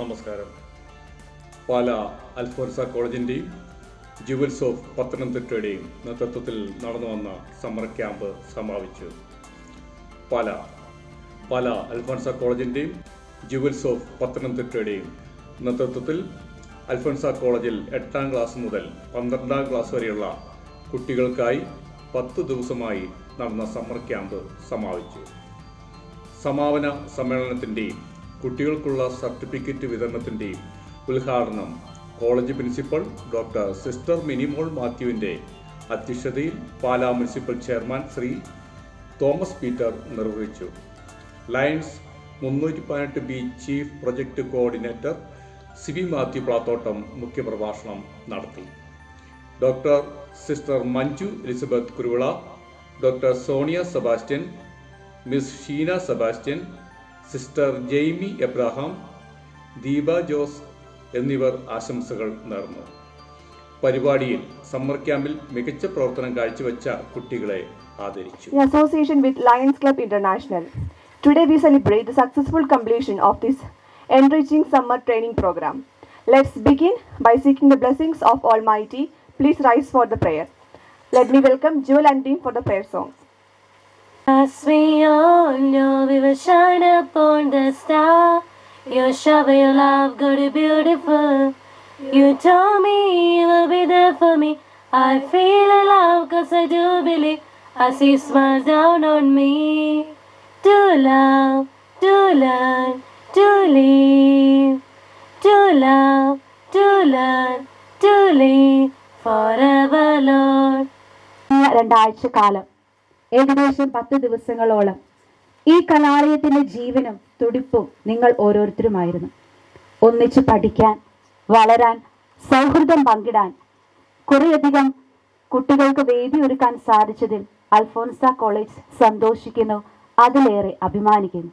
നമസ്കാരം. പാല അൽഫോൻസ കോളേജിന്റെയും jewels of പത്തനംതിട്ടയുടെയും നേതൃത്വത്തിൽ നടന്നു വന്ന സമ്മർ ക്യാമ്പ് സമാപിച്ചു. പാല പാല അൽഫോൻസ കോളേജിന്റെയും ജുവൽസ് ഓഫ് പത്തനംതിട്ടയുടെയും നേതൃത്വത്തിൽ അൽഫോൻസ കോളേജിൽ എട്ടാം ക്ലാസ് മുതൽ പന്ത്രണ്ടാം ക്ലാസ് വരെയുള്ള കുട്ടികൾക്കായി പത്ത് ദിവസമായി നടന്ന സമ്മർ ക്യാമ്പ് സമാപിച്ചു. സമാപന സമ്മേളനത്തിന്റെയും കുട്ടികൾക്കുള്ള സർട്ടിഫിക്കറ്റ് വിതരണത്തിന്റെയും ഉദ്ഘാടനം college principal doctor sister Minimol മാത്യുവിന്റെ അധ്യക്ഷതയിൽ Pala municipal chairman Shri Thomas Peter നിർവഹിച്ചു. ലയൺസ് മുന്നൂറ്റി പതിനെട്ട് B chief project coordinator Sibi Mathew Plathottam മുഖ്യപ്രഭാഷണം നടത്തി. Doctor sister Manju Elizabeth Kuruvila doctor Sonia Sebastian miss Sheena Sebastian sister Jaimy Abraham Deepa Jose എന്നിവർ ആശംസകൾ നേർന്നു പരിപാടിയിൽ സമ്മർ ക്യാമ്പിൽ മികച്ച പ്രവർത്തനം കാഴ്ചവെച്ച കുട്ടികളെ ആദരിച്ചു in association with Lions Club International. Today we celebrate the successful completion of this enriching summer training program. Let's begin by seeking the blessings of Almighty. Please rise for the prayer. Let me welcome Jewel and team for the prayer song. As we all know, we will shine upon the star. Your shower, your love, good and beautiful. You told me you will be there for me. I feel alive cause I do believe. I see smiles down on me. To love, to learn, to live. To love, to learn, to live forever, Lord. കഴിഞ്ഞ രണ്ടാഴ്ച കാലം ഏകദേശം പത്ത് ദിവസങ്ങളോളം ഈ കലാലയത്തിന്റെ ജീവനും തുടിപ്പും നിങ്ങൾ ഓരോരുത്തരുമായിരുന്നു. ഒന്നിച്ച് പഠിക്കാൻ വളരാൻ സൗഹൃദം പങ്കിടാൻ കുറേയധികം കുട്ടികൾക്ക് വേദി ഒരുക്കാൻ സാധിച്ചതിൽ അൽഫോൻസ കോളേജ് സന്തോഷിക്കുന്നു അതിലേറെ അഭിമാനിക്കുന്നു.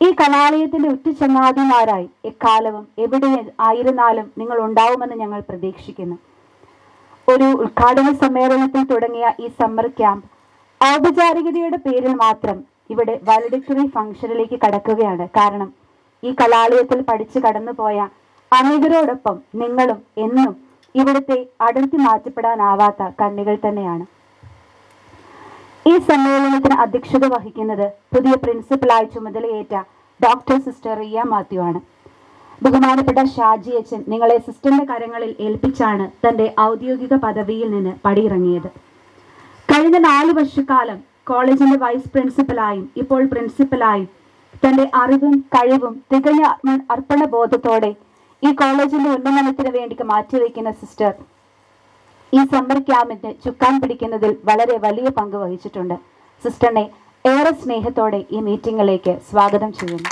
ഈ കലാലയത്തിന്റെ ഉറ്റുചങ്ങാതിമാരായി എക്കാലവും എവിടെ ആയിരുന്നാലും നിങ്ങൾ ഉണ്ടാവുമെന്ന് ഞങ്ങൾ പ്രതീക്ഷിക്കുന്നു. ഒരു ഉദ്ഘാടന സമ്മേളനത്തിൽ തുടങ്ങിയ ഈ സമ്മർ ക്യാമ്പ് ഔപചാരികതയുടെ പേരിൽ മാത്രം ഇവിടെ വാലഡിക്ടറി ഫംഗ്ഷനിലേക്ക് കടക്കുകയാണ്. കാരണം ഈ കലാലയത്തിൽ പഠിച്ചു കടന്നുപോയ അനേകരോടൊപ്പം നിങ്ങളും എന്നും ഇവിടുത്തെ അടർത്തി മാറ്റപ്പെടാനാവാത്ത കണ്ണികൾ തന്നെയാണ്. ഈ സമ്മേളനത്തിന് അധ്യക്ഷത വഹിക്കുന്നത് പുതിയ പ്രിൻസിപ്പലായി ചുമതലയേറ്റ ഡോക്ടർ സിസ്റ്റർ റിയ മാത്യു ആണ്. ബഹുമാനപ്പെട്ട ഷാജി അച്ഛൻ നിങ്ങളെ സിസ്റ്ററിന്റെ കരങ്ങളിൽ ഏൽപ്പിച്ചാണ് തന്റെ ഔദ്യോഗിക പദവിയിൽ നിന്ന് പടിയിറങ്ങിയത്. കഴിഞ്ഞ നാല് വർഷക്കാലം കോളേജിന്റെ വൈസ് പ്രിൻസിപ്പലായും ഇപ്പോൾ പ്രിൻസിപ്പലായും തന്റെ അറിവും കഴിവും തികഞ്ഞ അർപ്പണ ബോധത്തോടെ ഈ കോളേജിന്റെ ഉന്നമനത്തിന് വേണ്ടി മാറ്റിവെക്കുന്ന സിസ്റ്റർ ഈ സമ്മർ ക്യാമ്പിന് ചുക്കാൻ പിടിക്കുന്നതിൽ വളരെ വലിയ പങ്ക് വഹിച്ചിട്ടുണ്ട്. സിസ്റ്ററിനെ ഏറെ സ്നേഹത്തോടെ ഈ മീറ്റിംഗിലേക്ക് സ്വാഗതം ചെയ്യുന്നു.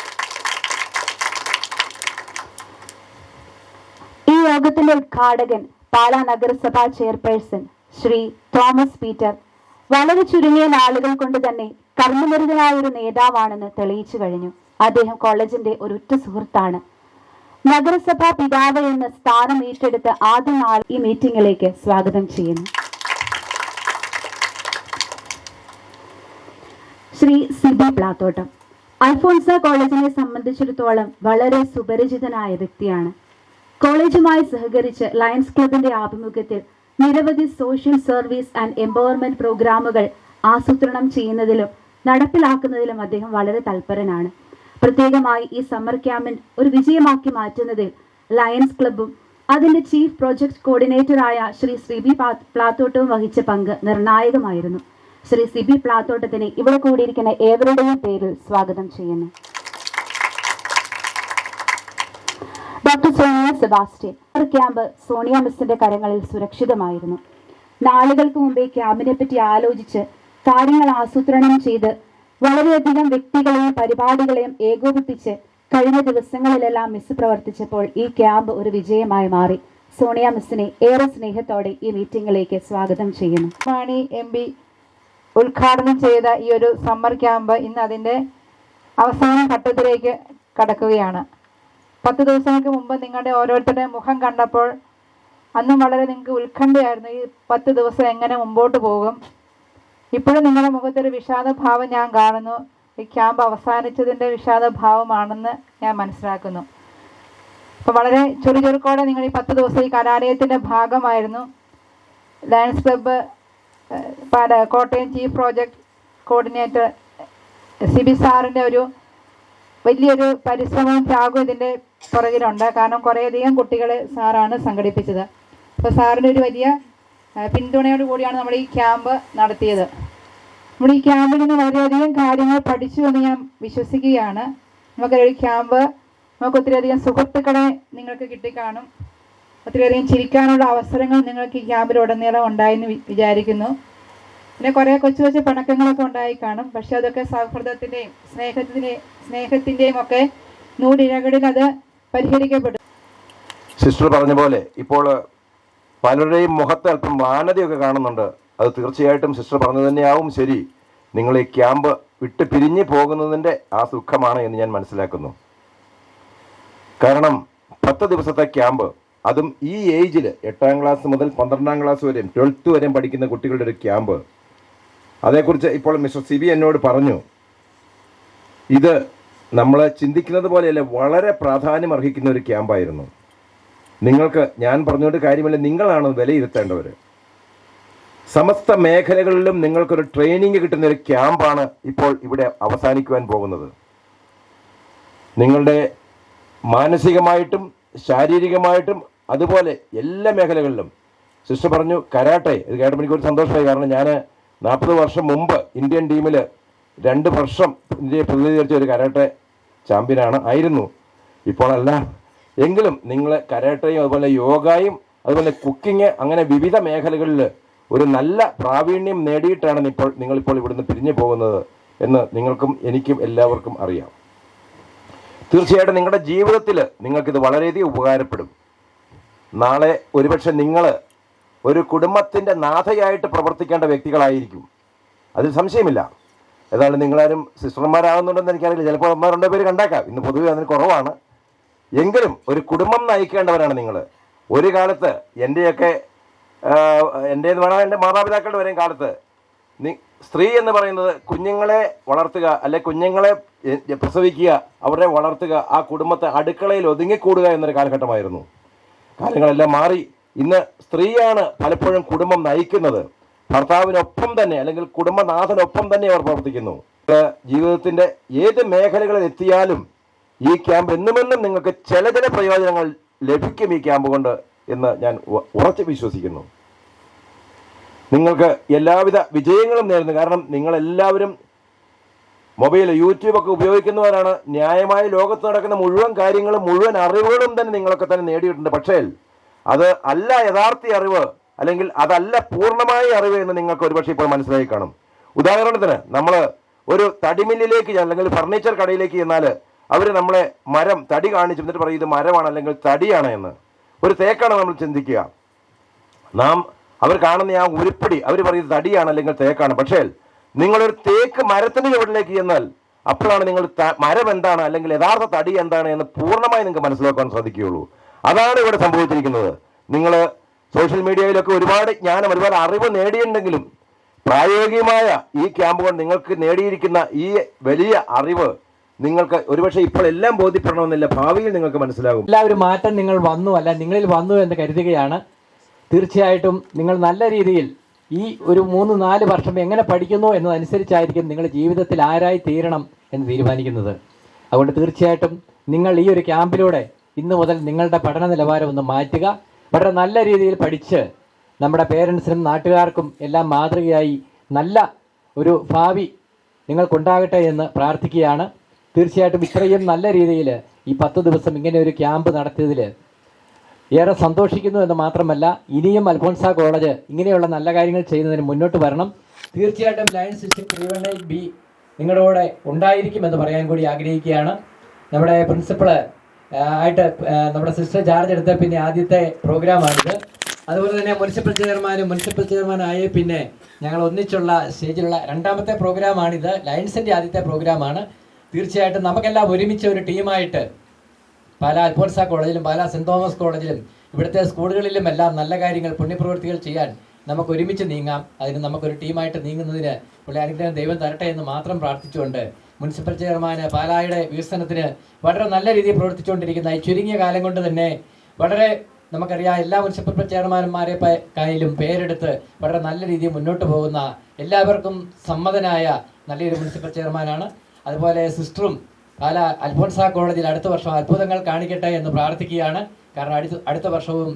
ഈ യോഗത്തിന്റെ ഉദ്ഘാടകൻ പാലാ നഗരസഭാ ചെയർപേഴ്സൺ ശ്രീ തോമസ് പീറ്റർ വളരെ ചുരുങ്ങിയ നാളുകൾ കൊണ്ട് തന്നെ കർമ്മനിരതനായ ഒരു നേതാവാണെന്ന് തെളിയിച്ചു കഴിഞ്ഞു. അദ്ദേഹം കോളേജിന്റെ ഒരു ഉറ്റ സുഹൃത്താണ്. നഗരസഭാ പിതാവ് എന്ന സ്ഥാനം ഏറ്റെടുത്ത് ആദ്യ നാൾ ഈ മീറ്റിംഗിലേക്ക് സ്വാഗതം ചെയ്യുന്നു. ശ്രീ സിബി പ്ലാത്തോട്ടം. അൽഫോൺസ കോളേജിനെ സംബന്ധിച്ചിടത്തോളം വളരെ സുപരിചിതനായ വ്യക്തിയാണ്. കോളേജുമായി സഹകരിച്ച് ലയൺസ് ക്ലബിന്റെ ആഭിമുഖ്യത്തിൽ നിരവധി സോഷ്യൽ സർവീസ് ആൻഡ് എംപവർമെന്റ് പ്രോഗ്രാമുകൾ ആസൂത്രണം ചെയ്യുന്നതിലും നടപ്പിലാക്കുന്നതിലും അദ്ദേഹം വളരെ തൽപരനാണ്. പ്രത്യേകമായി ഈ സമ്മർ ക്യാമ്പിൻ ഒരു വിജയമാക്കി മാറ്റുന്നതിൽ ലയൺസ് ക്ലബും അതിന്റെ ചീഫ് പ്രോജക്ട് കോർഡിനേറ്ററായ ശ്രീ സിബി ബി പ്ലാത്തോട്ടവും വഹിച്ച പങ്ക് നിർണായകമായിരുന്നു. ശ്രീ സിബി പ്ലാത്തോട്ടത്തിന് ഇവിടെ കൂടിയിരിക്കുന്ന ഏവരുടെയും പേരിൽ സ്വാഗതം ചെയ്യുന്നു. Doctor Sonia Sebastian camp Sonia മിസ്സിന്റെ കരങ്ങളിൽ സുരക്ഷിതമായിരുന്നു. നാളുകൾക്ക് മുമ്പേ ക്യാമ്പിനെ പറ്റി ആലോചിച്ച് കാര്യങ്ങൾ ആസൂത്രണം ചെയ്ത് വളരെയധികം വ്യക്തികളെയും പരിപാടികളെയും ഏകോപിപ്പിച്ച് കഴിഞ്ഞ ദിവസങ്ങളിലെല്ലാം മിസ് പ്രവർത്തിച്ചപ്പോൾ ഈ ക്യാമ്പ് ഒരു വിജയമായി മാറി. സോണിയ മിസ്സിനെ ഏറെ സ്നേഹത്തോടെ ഈ മീറ്റിംഗിലേക്ക് സ്വാഗതം ചെയ്യുന്നു. മാണി എം പി ഉദ്ഘാടനം ചെയ്ത ഈ ഒരു സമ്മർ ക്യാമ്പ് ഇന്ന് അതിന്റെ അവസാന ഘട്ടത്തിലേക്ക് കടക്കുകയാണ്. പത്ത് ദിവസങ്ങൾക്ക് മുമ്പ് നിങ്ങളുടെ ഓരോരുത്തരുടെ മുഖം കണ്ടപ്പോൾ അന്നും വളരെ നിങ്ങൾക്ക് ഉത്കണ്ഠയായിരുന്നു. ഈ പത്ത് ദിവസം എങ്ങനെ മുമ്പോട്ട് പോകും? ഇപ്പോഴും നിങ്ങളുടെ മുഖത്തൊരു വിഷാദഭാവം ഞാൻ കാണുന്നു. ഈ ക്യാമ്പ് അവസാനിച്ചതിന്റെ വിഷാദഭാവമാണെന്ന് ഞാൻ മനസ്സിലാക്കുന്നു. അപ്പോൾ വളരെ ചുറുചുറുക്കോടെ നിങ്ങൾ ഈ പത്ത് ദിവസം ഈ കലാലയത്തിന്റെ ഭാഗമായിരുന്നു. Lions club Kottayam chief project coordinator C B സാറിന്റെ ഒരു വലിയൊരു പരിശ്രമവും ത്യാഗവും ഇതിന്റെ പുറകിലുണ്ട്. കാരണം കുറേയധികം കുട്ടികളെ സാറാണ് സംഘടിപ്പിച്ചത്. അപ്പോൾ സാറിന്റെ ഒരു വലിയ പിന്തുണയോട് കൂടിയാണ് നമ്മൾ ഈ ക്യാമ്പ് നടത്തിയത്. നമ്മൾ ഈ ക്യാമ്പിൽ നിന്ന് വളരെയധികം കാര്യങ്ങൾ പഠിച്ചു എന്ന് ഞാൻ വിശ്വസിക്കുകയാണ്. നമുക്കൊരു ക്യാമ്പ് നമുക്ക് ഒത്തിരിയധികം സുഹൃത്തുക്കളെ നിങ്ങൾക്ക് കിട്ടിക്കാണും. ഒത്തിരിയധികം ചിരിക്കാനുള്ള അവസരങ്ങൾ നിങ്ങൾക്ക് ഈ ക്യാമ്പിൽ ഉടനീളം ഉണ്ടായെന്ന് വിചാരിക്കുന്നു. പിന്നെ കുറേ കൊച്ചു കൊച്ചു പിണക്കങ്ങളൊക്കെ ഉണ്ടായി കാണും. പക്ഷെ അതൊക്കെ സൗഹൃദത്തിന്റെയും സ്നേഹത്തിന്റെയും സ്നേഹത്തിന്റെയും ഒക്കെ നൂടിഴകളിൽ അത് പരിഹരിക്കപ്പെടും സിസ്റ്റർ പറഞ്ഞ പോലെ ഇപ്പോൾ പലരുടെയും മുഖത്ത് അല്പം വാനതയൊക്കെ കാണുന്നുണ്ട്. അത് തീർച്ചയായിട്ടും സിസ്റ്റർ പറഞ്ഞു തന്നെയാവും. ശരി നിങ്ങൾ ഈ ക്യാമ്പ് വിട്ട് പിരിഞ്ഞു പോകുന്നതിന്റെ ആ സുഖമാണ് എന്ന് ഞാൻ മനസ്സിലാക്കുന്നു. കാരണം പത്ത് ദിവസത്തെ ക്യാമ്പ് അതും ഈ ഏജിൽ എട്ടാം ക്ലാസ് മുതൽ പന്ത്രണ്ടാം ക്ലാസ് വരെയും ട്വൽത്ത് വരെയും പഠിക്കുന്ന കുട്ടികളുടെ ഒരു ക്യാമ്പ്. അതേക്കുറിച്ച് ഇപ്പോൾ മിസ്റ്റർ സിബി എന്നോട് പറഞ്ഞു. ഇത് നമ്മൾ ചിന്തിക്കുന്നത് പോലെയല്ല വളരെ പ്രാധാന്യം അർഹിക്കുന്ന ഒരു ക്യാമ്പായിരുന്നു. നിങ്ങൾക്ക് ഞാൻ പറഞ്ഞുകൊണ്ട് കാര്യമില്ല നിങ്ങളാണ് വിലയിരുത്തേണ്ടവർ സമസ്ത മേഖലകളിലും നിങ്ങൾക്കൊരു ട്രെയിനിങ് കിട്ടുന്ന ഒരു ക്യാമ്പാണ് ഇപ്പോൾ ഇവിടെ അവസാനിക്കുവാൻ പോകുന്നത്. നിങ്ങളുടെ മാനസികമായിട്ടും ശാരീരികമായിട്ടും അതുപോലെ എല്ലാ മേഖലകളിലും. സിസ്റ്റർ പറഞ്ഞു കരാട്ടെ ഇത് കേട്ടപ്പോൾ എനിക്കൊരു സന്തോഷമായി കാരണം ഞാൻ നാൽപ്പത് വർഷം മുമ്പ് ഇന്ത്യൻ ടീമിൽ രണ്ട് വർഷം ഇന്ത്യയെ പ്രതിനിധീകരിച്ച ഒരു കരാട്ടെ ചാമ്പ്യനാണ് ആയിരുന്നു. ഇപ്പോഴല്ല എങ്കിലും നിങ്ങൾ കരാട്ടയും അതുപോലെ യോഗയും അതുപോലെ കുക്കിങ് അങ്ങനെ വിവിധ മേഖലകളിൽ ഒരു നല്ല പ്രാവീണ്യം നേടിയിട്ടാണ് ഇപ്പോൾ നിങ്ങളിപ്പോൾ ഇവിടുന്ന് പിരിഞ്ഞു പോകുന്നത് എന്ന് നിങ്ങൾക്കും എനിക്കും എല്ലാവർക്കും അറിയാം. തീർച്ചയായിട്ടും നിങ്ങളുടെ ജീവിതത്തിൽ നിങ്ങൾക്കിത് വളരെയധികം ഉപകാരപ്പെടും. നാളെ ഒരുപക്ഷെ നിങ്ങൾ ഒരു കുടുംബത്തിന്റെ നാഥയായിട്ട് പ്രവർത്തിക്കേണ്ട വ്യക്തികളായിരിക്കും. അതിൽ സംശയമില്ല. ഏതായാലും നിങ്ങളാരും സിസ്റ്റർമാരാകുന്നുണ്ടെന്ന് എനിക്കറിയില്ല. ചിലപ്പോൾ അമ്മമാരുടെ പേര് കണ്ടേക്കാം. ഇന്ന് പൊതുവെ അതിന് കുറവാണ്. എങ്കിലും ഒരു കുടുംബം നയിക്കേണ്ടവരാണ് നിങ്ങൾ ഒരു കാലത്ത് എന്റെയൊക്കെ എന്റെ എന്ന് പറഞ്ഞാൽ എന്റെ മാതാപിതാക്കളുടെ വരെയും കാലത്ത് സ്ത്രീ എന്ന് പറയുന്നത് കുഞ്ഞുങ്ങളെ വളർത്തുക അല്ലെ കുഞ്ഞുങ്ങളെ പ്രസവിക്കുക അവരെ വളർത്തുക ആ കുടുംബത്തെ അടുക്കളയിൽ ഒതുങ്ങിക്കൂടുക എന്നൊരു കാലഘട്ടമായിരുന്നു. കാര്യങ്ങളെല്ലാം മാറി. ഇന്ന് സ്ത്രീയാണ് പലപ്പോഴും കുടുംബം നയിക്കുന്നത്. ഭർത്താവിനൊപ്പം തന്നെ അല്ലെങ്കിൽ കുടുംബനാഥനൊപ്പം തന്നെ അവർ പ്രവർത്തിക്കുന്നു. ജീവിതത്തിന്റെ ഏത് മേഖലകളിൽ എത്തിയാലും ഈ ക്യാമ്പ് എന്നുമെന്നും നിങ്ങൾക്ക് ചില ചില പ്രയോജനങ്ങൾ ലഭിക്കും ഈ ക്യാമ്പ് കൊണ്ട് എന്ന് ഞാൻ ഉറച്ച് വിശ്വസിക്കുന്നു. നിങ്ങൾക്ക് എല്ലാവിധ വിജയങ്ങളും നേരുന്നു. കാരണം നിങ്ങളെല്ലാവരും മൊബൈൽ യൂട്യൂബൊക്കെ ഉപയോഗിക്കുന്നവരാണ്. ന്യായമായ ലോകത്ത് നടക്കുന്ന മുഴുവൻ കാര്യങ്ങളും മുഴുവൻ അറിവുകളും തന്നെ നിങ്ങളൊക്കെ തന്നെ നേടിയിട്ടുണ്ട്. പക്ഷേ അത് അല്ല യഥാർത്ഥ അറിവ്. അല്ലെങ്കിൽ അതല്ല പൂർണമായ അറിവ് എന്ന് നിങ്ങൾക്ക് ഒരുപക്ഷെ ഇപ്പോൾ മനസ്സിലായി കാണും. ഉദാഹരണത്തിന് നമ്മൾ ഒരു തടിമില്ലിലേക്ക് അല്ലെങ്കിൽ ഫർണിച്ചർ കടയിലേക്ക് ചെന്നാൽ അവർ നമ്മളെ മരം തടി കാണിച്ചു എന്നിട്ട് പറയും ഇത് മരമാണ് അല്ലെങ്കിൽ തടിയാണ് എന്ന്. ഒരു തേക്കാണ് നമ്മൾ ചിന്തിക്കുക. നാം അവർ കാണുന്ന ആ ഉരുപ്പടി അവർ പറയുന്നത് തടിയാണ് അല്ലെങ്കിൽ തേക്കാണ്. പക്ഷേ നിങ്ങളൊരു തേക്ക് മരത്തിന്റെ ചുവട്ടിലേക്ക് ചെന്നാൽ അപ്പോഴാണ് നിങ്ങൾ മരം എന്താണ് അല്ലെങ്കിൽ യഥാർത്ഥ തടി എന്താണ് എന്ന് പൂർണമായി നിങ്ങൾക്ക് മനസ്സിലാക്കാൻ സാധിക്കുകയുള്ളൂ. അതാണ് ഇവിടെ സംഭവിച്ചിരിക്കുന്നത്. നിങ്ങൾ സോഷ്യൽ മീഡിയയിലൊക്കെ ഒരുപാട് ജ്ഞാനം ഒരുപാട് അറിവ് നേടിയിട്ടുണ്ടെങ്കിലും പ്രായോഗികമായ ഈ ക്യാമ്പ് കൊണ്ട് നിങ്ങൾക്ക് നേടിയിരിക്കുന്ന ഈ വലിയ അറിവ് നിങ്ങൾക്ക് ഒരുപക്ഷെ ഇപ്പോൾ എല്ലാം ബോധ്യപ്പെടണമെന്നില്ല ഭാവിയിൽ നിങ്ങൾക്ക് മനസ്സിലാകും. എല്ലാവരും മാറ്റം നിങ്ങൾ വന്നു അല്ല നിങ്ങളിൽ വന്നു എന്ന് കരുതുകയാണ്. തീർച്ചയായിട്ടും നിങ്ങൾ നല്ല രീതിയിൽ ഈ ഒരു മൂന്ന് നാല് വർഷം എങ്ങനെ പഠിക്കുന്നു എന്നതനുസരിച്ചായിരിക്കും നിങ്ങൾ ജീവിതത്തിൽ ആരായി തീരണം എന്ന് തീരുമാനിക്കുന്നത്. അതുകൊണ്ട് തീർച്ചയായിട്ടും നിങ്ങൾ ഈ ഒരു ക്യാമ്പിലൂടെ ഇന്ന് മുതൽ നിങ്ങളുടെ പഠന നിലവാരം ഒന്ന് മാറ്റുക. വളരെ നല്ല രീതിയിൽ പഠിച്ച് നമ്മുടെ പേരൻസിനും നാട്ടുകാർക്കും എല്ലാം മാതൃകയായി നല്ല ഒരു ഭാവി നിങ്ങൾക്കുണ്ടാകട്ടെ എന്ന് പ്രാർത്ഥിക്കുകയാണ്. തീർച്ചയായിട്ടും ഇത്രയും നല്ല രീതിയിൽ ഈ പത്ത് ദിവസം ഇങ്ങനെ ഒരു ക്യാമ്പ് നടത്തിയതിൽ ഏറെ സന്തോഷിക്കുന്നു എന്ന് മാത്രമല്ല ഇനിയും അൽഫോൺസ കോളേജ് ഇങ്ങനെയുള്ള നല്ല കാര്യങ്ങൾ ചെയ്യുന്നതിന് മുന്നോട്ട് വരണം. തീർച്ചയായിട്ടും Lion system three one eight B നിങ്ങളുടെ കൂടെ ഉണ്ടായിരിക്കുമെന്ന് പറയാൻ കൂടി ആഗ്രഹിക്കുകയാണ്. നമ്മുടെ പ്രിൻസിപ്പൾ ആയിട്ട് നമ്മുടെ സിസ്റ്റർ ചാർജ് എടുത്ത പിന്നെ ആദ്യത്തെ പ്രോഗ്രാമാണിത്. അതുപോലെ തന്നെ മുനിസിപ്പൽ ചെയർമാനും മുനിസിപ്പൽ ചെയർമാനായ പിന്നെ ഞങ്ങൾ ഒന്നിച്ചുള്ള സ്റ്റേജിലുള്ള രണ്ടാമത്തെ പ്രോഗ്രാമാണിത്. ലയൻസിന്റെ ആദ്യത്തെ പ്രോഗ്രാമാണ്. തീർച്ചയായിട്ടും നമുക്കെല്ലാം ഒരുമിച്ച് ഒരു ടീമായിട്ട് പല അൽഫോൻസ കോളേജിലും പല സെന്റ് തോമസ് കോളേജിലും ഇവിടുത്തെ സ്കൂളുകളിലും എല്ലാം നല്ല കാര്യങ്ങൾ പുണ്യപ്രവൃത്തികൾ ചെയ്യാൻ നമുക്ക് ഒരുമിച്ച് നീങ്ങാം. അതിന് നമുക്കൊരു ടീമായിട്ട് നീങ്ങുന്നതിന് പുള്ളി അനുഗ്രഹം ദൈവം തരട്ടെ എന്ന് മാത്രം പ്രാർത്ഥിച്ചുകൊണ്ട് മുനിസിപ്പൽ ചെയർമാന് പാലായുടെ വികസനത്തിന് വളരെ നല്ല രീതിയിൽ പ്രവർത്തിച്ചുകൊണ്ടിരിക്കുന്ന ഈ ചുരുങ്ങിയ കാലം കൊണ്ട് തന്നെ വളരെ നമുക്കറിയാം എല്ലാ മുനിസിപ്പൽ ചെയർമാന്മാരെ കയ്യിലും പേരെടുത്ത് വളരെ നല്ല രീതിയിൽ മുന്നോട്ട് പോകുന്ന എല്ലാവർക്കും സമ്മതനായ നല്ലൊരു മുനിസിപ്പൽ ചെയർമാനാണ്. അതുപോലെ സിസ്റ്ററും പാല അൽഫോൻസ കോളേജിൽ അടുത്ത വർഷം അത്ഭുതങ്ങൾ കാണിക്കട്ടെ എന്ന് പ്രാർത്ഥിക്കുകയാണ്. കാരണം അടുത്ത അടുത്ത വർഷവും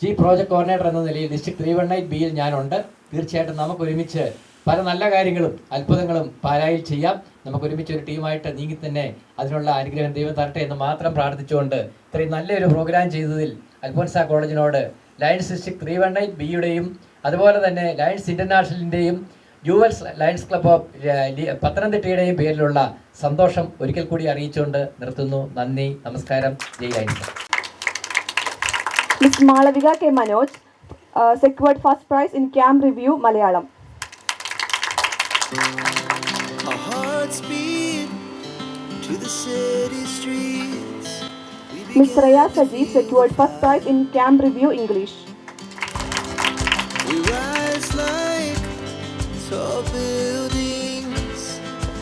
ജി പ്രോജക്ട് കോർഡിനേറ്റർ എന്ന നിലയിൽ ഡിസ്ട്രിക്ട് ത്രീ വൺ എയ്റ്റ് ബിയിൽ ഞാനുണ്ട്. തീർച്ചയായിട്ടും നമുക്ക് ഒരുമിച്ച് പല നല്ല കാര്യങ്ങളും അത്ഭുതങ്ങളും പാലായിൽ ചെയ്യാം. നമുക്ക് ഒരുമിച്ച് ഒരു ടീമായിട്ട് നീങ്ങി തന്നെ അതിനുള്ള അനുഗ്രഹം ദൈവം തരട്ടെ എന്ന് മാത്രം പ്രാർത്ഥിച്ചുകൊണ്ട് ഇത്രയും നല്ലൊരു പ്രോഗ്രാം ചെയ്തതിൽ Alphonsa കോളേജിനോട് Lions district three one nine ബിയുടെയും അതുപോലെ തന്നെ ലയൺസ് ഇന്റർനാഷണലിന്റെയും ജൂവൽസ് ലയൺസ് ക്ലബ് ഓഫ് പത്തനംതിട്ടയുടെയും പേരിലുള്ള സന്തോഷം ഒരിക്കൽ കൂടി അറിയിച്ചുകൊണ്ട് നിർത്തുന്നു. നന്ദി നമസ്കാരം. Jai Lions. Malavika K Manoj secured first prize in camp review Malayalam. Our hearts beat to the city streets. Ms. Raya Sajeev secured first prize in Camp Review English. We rise like tall buildings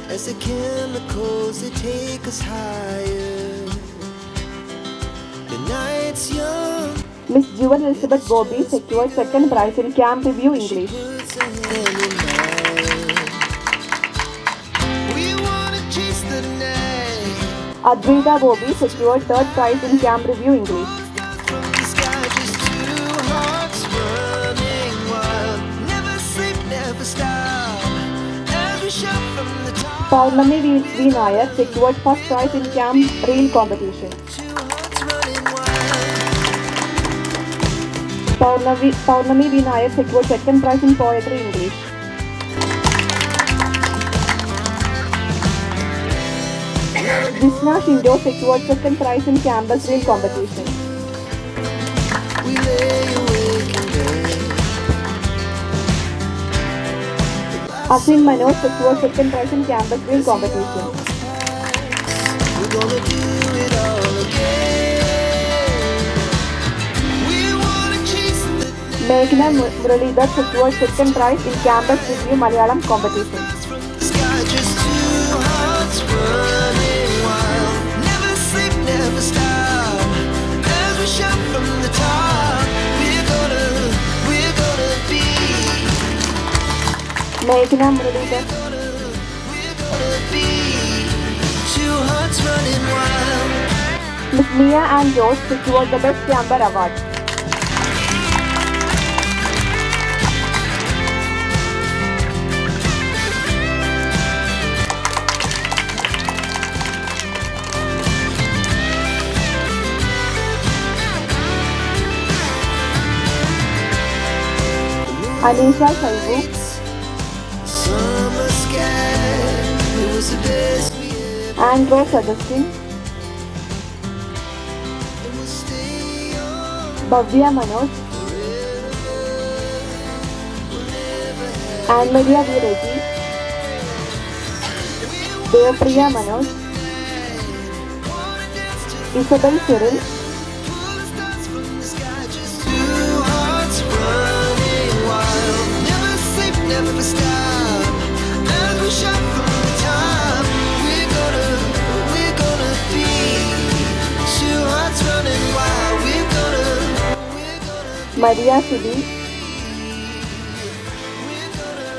as the chemicals they take us higher. The night's young, Miss Jewel Elizabeth Bobby secured second prize in Camp Review English. Advaita Bobi secured third prize in Cam Review English. Paulami V. Nair secured first prize in Cam Rail Competition. Paulami V. Nair secured second prize in Poetry English. Jisna Shindo secured second prize in Campus Reel competition. Asim Manoj secured second prize in Campus Reel competition. Meghna Mu- Muralidhar secured second prize in Campus Review Malayalam competition. മേഘന Muralidhar With Mia and Yours secured the Best Camber Award. Anisha Saibu and what other thing? Bhavya Manoj. And Maria Viregi, Devapriya Manoj, Isabel Cyril, Never stop. Gonna, Maria Sudi, we're gonna,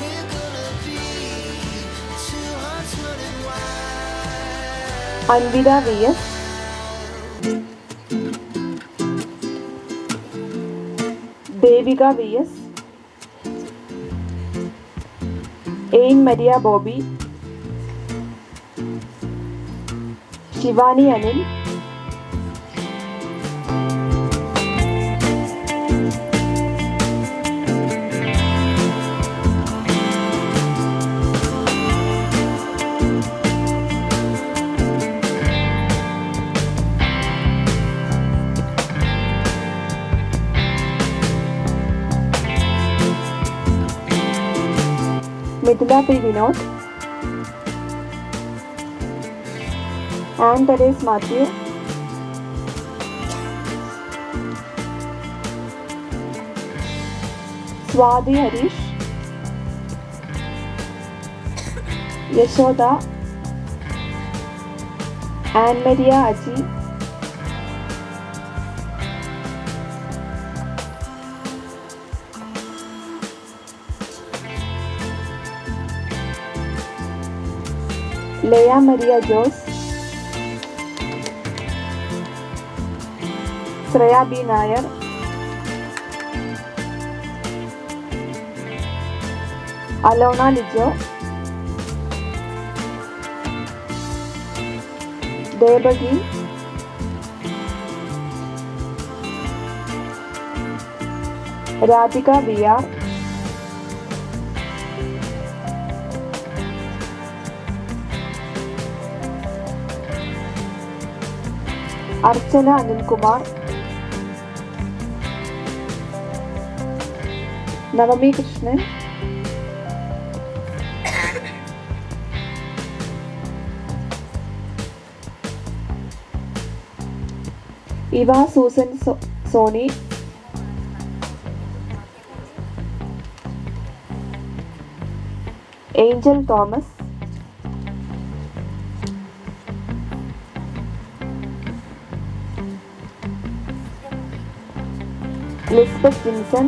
we're gonna be. Two hearts running wild. Anvida Gulabi Vinod and there is Matthew. Swadi Harish, Yashoda, and Maria Aji. Laya Maria Jose Shreya B Nair Alona Lijo Devaki Radhika V Archana Anilkumar. Navami Krishnan. Eva Susan Sony. Angel Thomas. Lisbeth Jinson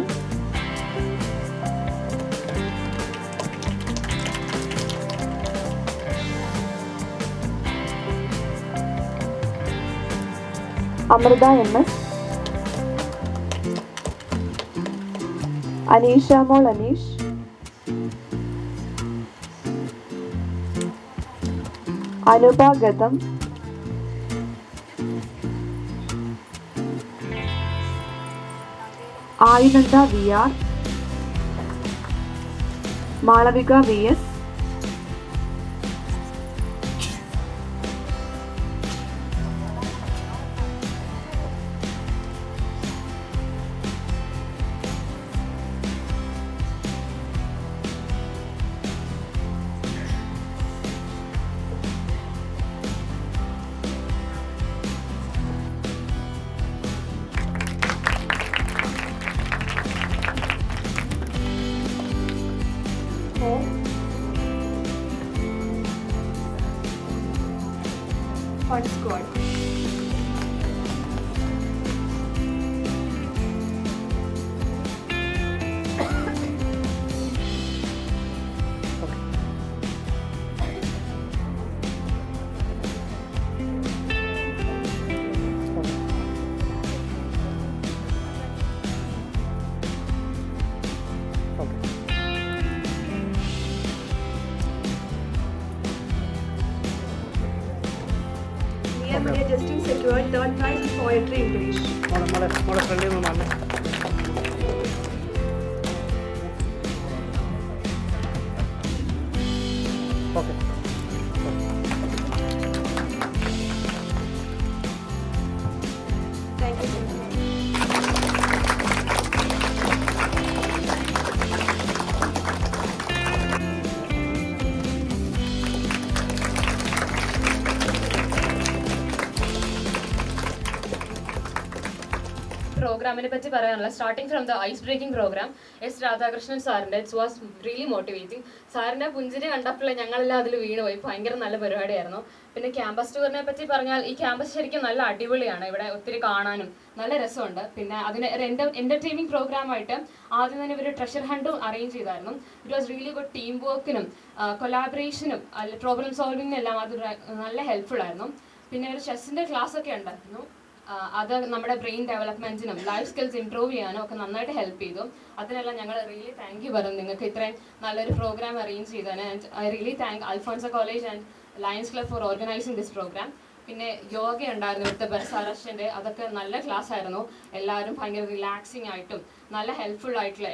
Amrutha M S. Aneesha Mol Aneesh. Anupa Ayinanda V R Malavika V S Third prize in poetry English. Thank പറ്റി പറയാനുള്ള starting from the ice breaking program S Radhakrishnan സാറിന്റെ it's was really motivating സാറിന്റെ പുഞ്ചിരി കണ്ടപ്പോൾ ഞങ്ങളെല്ലാം അതിൽ വീണുപോയി. ഭയങ്കര നല്ല പരിപാടിയായിരുന്നു. പിന്നെ ക്യാമ്പസ് ടൂറിനെ പറ്റി പറഞ്ഞാൽ ഈ ക്യാമ്പസ് ശരിക്കും നല്ല അടിപൊളിയാണ് ഇവിടെ ഒത്തിരി കാണാനും. നല്ല രസമുണ്ട്. പിന്നെ അതിന് ഒരു എന്റർടൈനിങ് പ്രോഗ്രാം ആയിട്ട് ആദ്യം തന്നെ ഇവർ ട്രഷർ ഹണ്ടും അറേഞ്ച് ചെയ്തായിരുന്നു. It was really good team വർക്കിനും കൊലാബറേഷനും പ്രോബ്ലം സോൾവിങ്ങിനും എല്ലാം അത് നല്ല ഹെൽപ്ഫുൾ ആയിരുന്നു. പിന്നെ ഒരു ചെസ്സിന്റെ ക്ലാസ് ഒക്കെ ഉണ്ടായിരുന്നു. അത് നമ്മുടെ ബ്രെയിൻ ഡെവലപ്മെന്റിനും ലൈഫ് സ്കിൽസ് ഇംപ്രൂവ് ചെയ്യാനും ഒക്കെ നന്നായിട്ട് ഹെൽപ്പ് ചെയ്തു. അതിനെല്ലാം ഞങ്ങൾ റിയലി താങ്ക് യു പറഞ്ഞു. നിങ്ങൾക്ക് ഇത്രയും നല്ലൊരു പ്രോഗ്രാം അറേഞ്ച് ചെയ്തതിന്. And I really thank Alphonsa college and Lions club for organising this program പിന്നെ യോഗ ഉണ്ടായിരുന്നു ഇവിടുത്തെ ബസ് അറസ്റ്റിന്റെ അതൊക്കെ നല്ല ക്ലാസ് ആയിരുന്നു. എല്ലാവരും ഭയങ്കര റിലാക്സിങ് ആയിട്ടും നല്ല ഹെൽപ്ഫുൾ ആയിട്ടുള്ള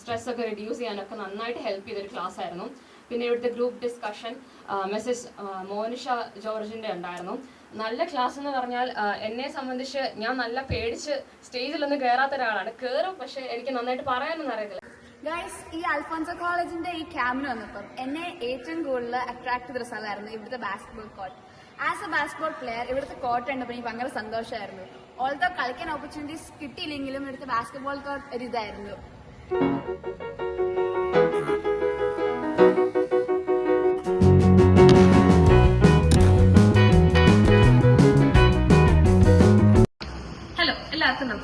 സ്ട്രെസ് ഒക്കെ റിഡ്യൂസ് ചെയ്യാനൊക്കെ നന്നായിട്ട് ഹെൽപ്പ് ചെയ്തൊരു ക്ലാസ് ആയിരുന്നു. പിന്നെ ഇവിടുത്തെ ഗ്രൂപ്പ് ഡിസ്കഷൻ മെസ്സേജ് മോനിഷ ജോർജിന്റെ ഉണ്ടായിരുന്നു. നല്ല ക്ലാസ് എന്ന് പറഞ്ഞാൽ എന്നെ സംബന്ധിച്ച് ഞാൻ നല്ല പേടിച്ച് സ്റ്റേജിലൊന്നും കയറാത്ത ഒരാളാണ്. കയറും പക്ഷെ എനിക്ക് നന്നായിട്ട് പറയാനൊന്നും അറിയത്തില്ല. ഗൈസ് ഈ അൽഫോൺസോ കോളേജിന്റെ ഈ ക്യാമ്പിന് വന്നപ്പം എന്നെ ഏറ്റവും കൂടുതൽ അട്രാക്ട് ചെയ്ത സ്ഥലമായിരുന്നു ഇവിടുത്തെ basketball court as a basketball player ഇവിടുത്തെ കോർട്ട് കണ്ടപ്പോൾ എനിക്ക് ഭയങ്കര സന്തോഷമായിരുന്നു. ഓൾത്തോ കളിക്കാൻ ഓപ്പർച്യൂണിറ്റീസ് കിട്ടിയില്ലെങ്കിലും ഇവിടുത്തെ ബാസ്കറ്റ്ബോൾ കോർട്ട് ഒരു ഇതായിരുന്നു.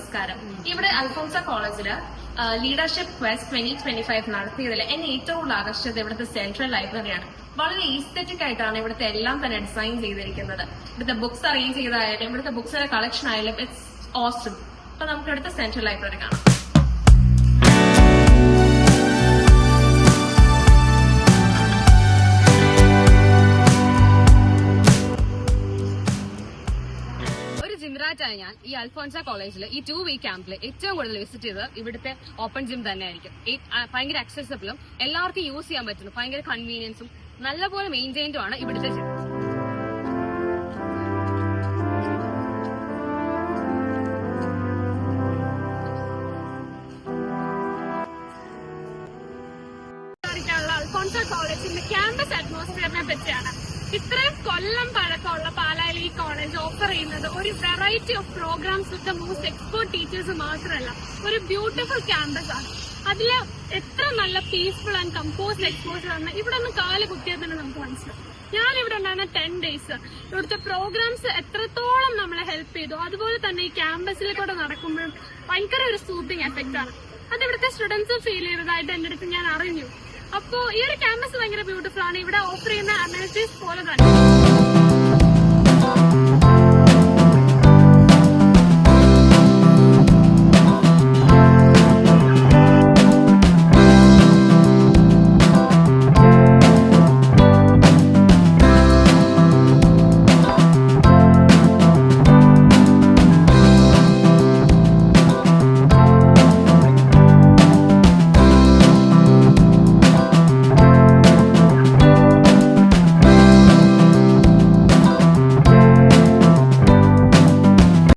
നമസ്കാരം. ഇവിടെ അൽഫോൻസ കോളേജിൽ leadership quest twenty twenty five നടത്തിയതിൽ എന്നെ ഏറ്റവും കൂടുതൽ ആകർഷിച്ചത് ഇവിടുത്തെ സെൻട്രൽ ലൈബ്രറിയാണ് വളരെ ഈസ്തറ്റിക് ആയിട്ടാണ് ഇവിടുത്തെ എല്ലാം തന്നെ ഡിസൈൻ ചെയ്തിരിക്കുന്നത്. ഇവിടുത്തെ ബുക്സ് അറേഞ്ച് ചെയ്തായാലും ഇവിടുത്തെ ബുക്സിന്റെ കളക്ഷൻ ആയാലും ഇറ്റ്സ് ഓസം അപ്പൊ നമുക്ക് ഇവിടുത്തെ സെൻട്രൽ ലൈബ്രറി കാണാം. ജിംറാറ്റായ ഞാൻ ഈ അൽഫോൻസ കോളേജിൽ ഈ ടു വീക്ക് ക്യാമ്പിൽ ഏറ്റവും കൂടുതൽ വിസിറ്റ് ചെയ്തത് ഇവിടുത്തെ ഓപ്പൺ ജിം തന്നെയായിരിക്കും. ഭയങ്കര അക്സസബിളും എല്ലാവർക്കും യൂസ് ചെയ്യാൻ പറ്റുന്നു. ഭയങ്കര കൺവീനിയൻസും നല്ലപോലെ മെയിന്റൈൻഡും ആണ് ഇവിടുത്തെ ജിം കോളേജിന്റെ ക്യാമ്പസ് അറ്റ്മോസ്ഫിയറിനെ പറ്റിയാണ്. ഇത്രയും കൊല്ലം പഴക്കമുള്ള കോളേജ് ഓഫർ ചെയ്യുന്നത് ഒരു variety of programs with the most expert teachers മാത്രമല്ല ഒരു ബ്യൂട്ടിഫുൾ ക്യാമ്പസ് ആണ്. അതിൽ എത്ര നല്ല പീസ്ഫുൾ ആൻഡ് കമ്പോസ്ഡ് എക്സ്പോസർ ആണ് ഇവിടെ നിന്ന് കാൽ കുത്തിയാൽ തന്നെ നമുക്ക് മനസ്സിലാവും. ഞാൻ ഇവിടെ ഉണ്ടായിരുന്ന ടെൻ ഡേയ്സ് ഇവിടുത്തെ പ്രോഗ്രാംസ് എത്രത്തോളം നമ്മളെ ഹെൽപ്പ് ചെയ്തു. അതുപോലെ തന്നെ ഈ ക്യാമ്പസിലേക്കൂടെ നടക്കുമ്പോഴും ഭയങ്കര ഒരു സൂത്തിങ് എഫക്റ്റ് ആണ്. അത് ഇവിടുത്തെ സ്റ്റുഡൻസ് ഫീൽ ചെയ്തതായിട്ട് എന്റെ അടുത്ത് ഞാൻ അറിഞ്ഞു. അപ്പോ ഈ ഒരു ക്യാമ്പസ് ഭയങ്കര ബ്യൂട്ടിഫുൾ ആണ്. ഇവിടെ ഓഫർ ചെയ്യുന്ന അമേസീസ് പോലെ തന്നെ.